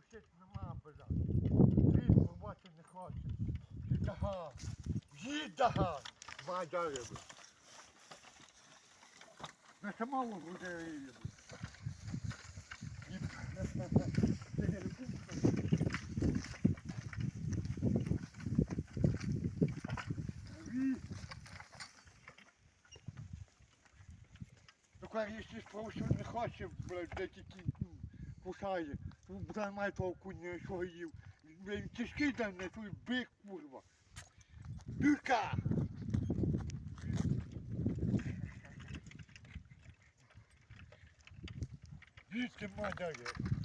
мовчить нема, блядь. Він помати не хоче. Дага. Їдь дага. Бадя риби. Не самого буде риби. Тільки якщо не хоче, блядь, де тільки ну, кусає має того куня, що їв. Він тяжкий день на той бик, курва. Бика! Мадя риби.